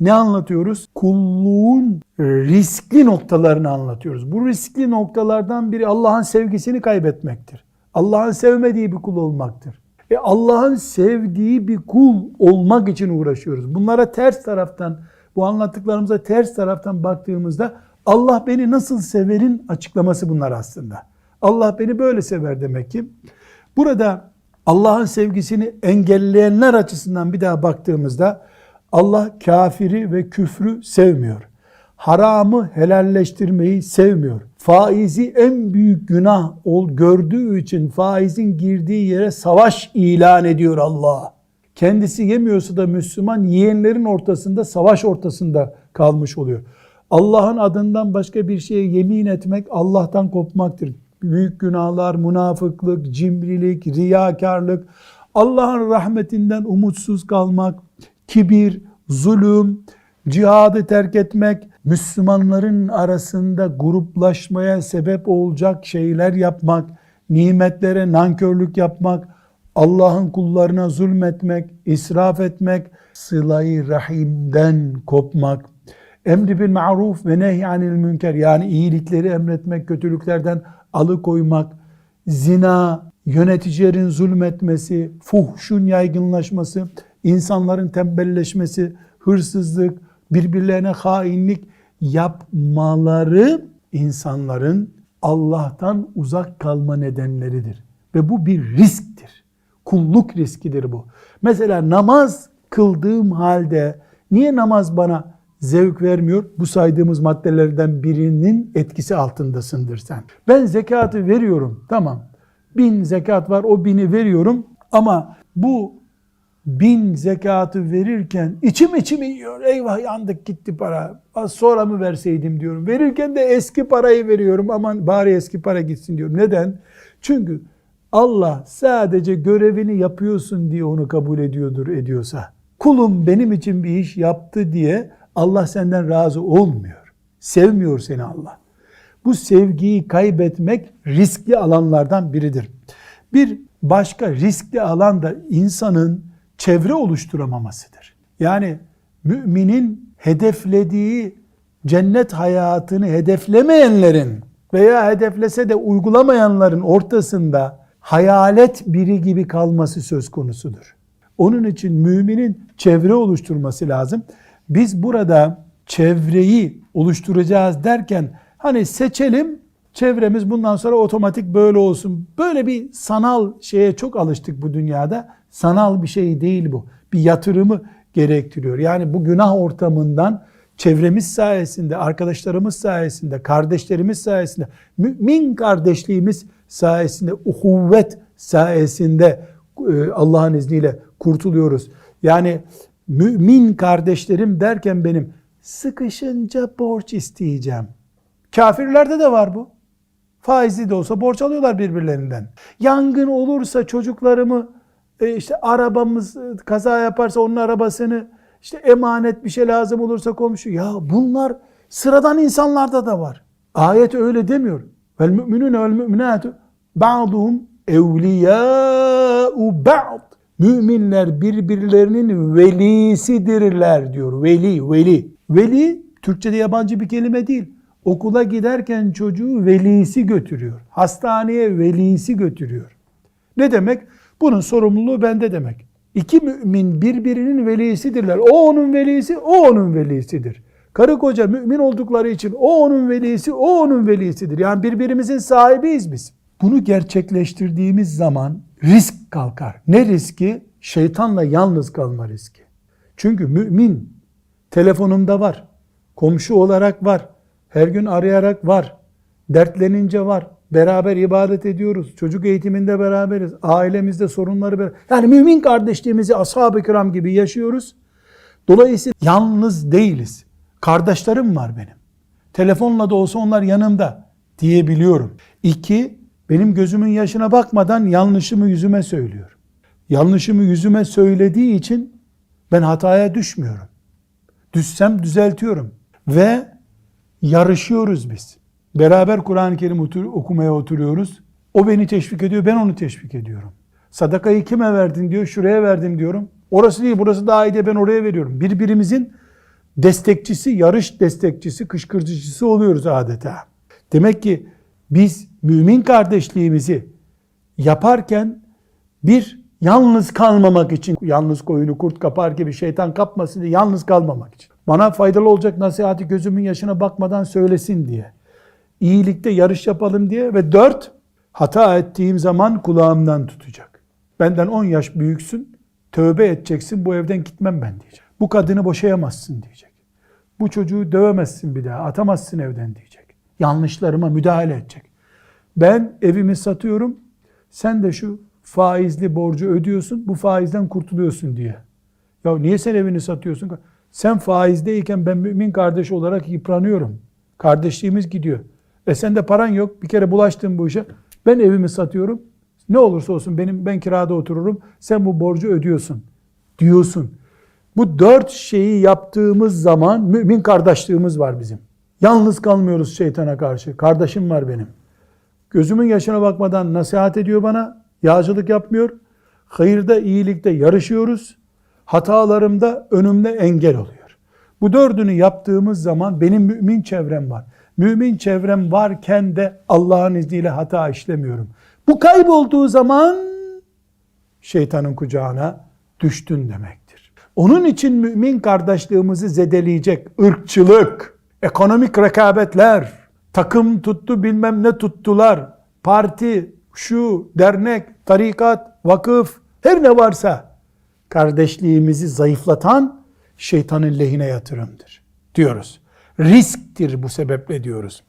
ne anlatıyoruz? Kulluğun riskli noktalarını anlatıyoruz. Bu riskli noktalardan biri Allah'ın sevgisini kaybetmektir. Allah'ın sevmediği bir kul olmaktır. E Allah'ın sevdiği bir kul olmak için uğraşıyoruz. Bunlara ters taraftan, bu anlattıklarımıza ters taraftan baktığımızda Allah beni nasıl severin açıklaması bunlar aslında. Allah beni böyle sever demek ki. Burada Allah'ın sevgisini engelleyenler açısından bir daha baktığımızda Allah kafiri ve küfrü sevmiyor. Haramı helalleştirmeyi sevmiyor. Faizi en büyük günah ol gördüğü için faizin girdiği yere savaş ilan ediyor Allah. Kendisi yemiyorsa da Müslüman yiyenlerin ortasında savaş ortasında kalmış oluyor. Allah'ın adından başka bir şeye yemin etmek Allah'tan kopmaktır. Büyük günahlar, münafıklık, cimrilik, riyakarlık, Allah'ın rahmetinden umutsuz kalmak, kibir, zulüm, cihadı terk etmek, Müslümanların arasında gruplaşmaya sebep olacak şeyler yapmak, nimetlere nankörlük yapmak, Allah'ın kullarına zulmetmek, israf etmek, sılayı rahimden kopmak, emri bil ma'ruf ve nehy anil münker yani iyilikleri emretmek, kötülüklerden alıkoymak, zina, yöneticilerin zulmetmesi, fuhşun yaygınlaşması, insanların tembelleşmesi, hırsızlık, birbirlerine hainlik yapmaları insanların Allah'tan uzak kalma nedenleridir. Ve bu bir risktir. Kulluk riskidir bu. Mesela namaz kıldığım halde niye namaz bana zevk vermiyor? Bu saydığımız maddelerden birinin etkisi altındasındır sen. Ben zekatı veriyorum. Tamam. Bin zekat var o bini veriyorum. Ama bu bin zekatı verirken içim içim yiyor. Eyvah yandık gitti para. Az sonra mı verseydim diyorum. Verirken de eski parayı veriyorum. Aman bari eski para gitsin diyorum. Neden? Çünkü Allah sadece görevini yapıyorsun diye onu kabul ediyordur ediyorsa. Kulum benim için bir iş yaptı diye Allah senden razı olmuyor. Sevmiyor seni Allah. Bu sevgiyi kaybetmek riskli alanlardan biridir. Bir başka riskli alan da insanın çevre oluşturamamasıdır. Yani müminin hedeflediği cennet hayatını hedeflemeyenlerin veya hedeflese de uygulamayanların ortasında hayalet biri gibi kalması söz konusudur. Onun için müminin çevre oluşturması lazım. Biz burada çevreyi oluşturacağız derken hani seçelim çevremiz bundan sonra otomatik böyle olsun. Böyle bir sanal şeye çok alıştık bu dünyada. Sanal bir şey değil bu. Bir yatırımı gerektiriyor. Yani bu günah ortamından çevremiz sayesinde, arkadaşlarımız sayesinde, kardeşlerimiz sayesinde, mümin kardeşliğimiz sayesinde, uhuvvet sayesinde e, Allah'ın izniyle kurtuluyoruz. Yani mümin kardeşlerim derken benim sıkışınca borç isteyeceğim. Kafirlerde de var bu. Faizli de olsa borç alıyorlar birbirlerinden. Yangın olursa çocuklarımı e, işte arabamız e, kaza yaparsa onun arabasını işte emanet bir şey lazım olursa komşu. Ya bunlar sıradan insanlarda da var. Ayet öyle demiyor. Vel müminun vel müminatu ba'duhum evliyâ'u ba'd. Müminler birbirlerinin velisidirler diyor. Veli, veli. Veli Türkçe'de yabancı bir kelime değil. Okula giderken çocuğu velisi götürüyor. Hastaneye velisi götürüyor. Ne demek? Bunun sorumluluğu bende demek. İki mümin birbirinin velisidirler. O onun velisi, o onun velisidir. Karı koca mümin oldukları için o onun velisi, o onun velisidir. Yani birbirimizin sahibiyiz biz. Bunu gerçekleştirdiğimiz zaman risk kalkar. Ne riski? Şeytanla yalnız kalma riski. Çünkü mümin telefonumda var, komşu olarak var, her gün arayarak var, dertlenince var, beraber ibadet ediyoruz, çocuk eğitiminde beraberiz, ailemizde sorunları beraber. Yani mümin kardeşliğimizi ashab-ı kiram gibi yaşıyoruz. Dolayısıyla yalnız değiliz. Kardeşlerim var benim. Telefonla da olsa onlar yanımda diyebiliyorum. İki, benim gözümün yaşına bakmadan yanlışımı yüzüme söylüyor. Yanlışımı yüzüme söylediği için ben hataya düşmüyorum. Düşsem düzeltiyorum. Ve yarışıyoruz biz. Beraber Kur'an-ı Kerim okumaya oturuyoruz. O beni teşvik ediyor, ben onu teşvik ediyorum. Sadakayı kime verdin diyor, şuraya verdim diyorum. Orası değil, burası daha iyi diye ben oraya veriyorum. Birbirimizin destekçisi, yarış destekçisi, kışkırtıcısı oluyoruz adeta. Demek ki biz mümin kardeşliğimizi yaparken bir yalnız kalmamak için, yalnız koyunu kurt kapar gibi şeytan kapmasın diye yalnız kalmamak için. Bana faydalı olacak nasihati gözümün yaşına bakmadan söylesin diye. İyilikte yarış yapalım diye ve dört, hata ettiğim zaman kulağımdan tutacak. Benden 10 yaş büyüksün, tövbe edeceksin, bu evden gitmem ben diyecek. Bu kadını boşayamazsın diyecek. Bu çocuğu dövemezsin bir daha, atamazsın evden diyecek. Yanlışlarıma müdahale edecek. Ben evimi satıyorum, sen de şu faizli borcu ödüyorsun, bu faizden kurtuluyorsun diye. Ya niye sen evini satıyorsun? Sen faizdeyken ben mümin kardeş olarak yıpranıyorum. Kardeşliğimiz gidiyor. E sen de paran yok. Bir kere bulaştın bu işe. Ben evimi satıyorum. Ne olursa olsun benim ben kirada otururum. Sen bu borcu ödüyorsun. Diyorsun. Bu dört şeyi yaptığımız zaman mümin kardeşliğimiz var bizim. Yalnız kalmıyoruz şeytana karşı. Kardeşim var benim. Gözümün yaşına bakmadan nasihat ediyor bana. Yağcılık yapmıyor. Hayırda, iyilikte yarışıyoruz. Hatalarımda önümde engel oluyor. Bu dördünü yaptığımız zaman benim mümin çevrem var. Mümin çevrem varken de Allah'ın izniyle hata işlemiyorum. Bu kaybolduğu zaman şeytanın kucağına düştün demektir. Onun için mümin kardeşliğimizi zedeleyecek ırkçılık, ekonomik rekabetler, takım tuttu bilmem ne tuttular, parti, şu, dernek, tarikat, vakıf, her ne varsa kardeşliğimizi zayıflatan şeytanın lehine yatırımdır diyoruz. Risktir bu sebeple diyoruz.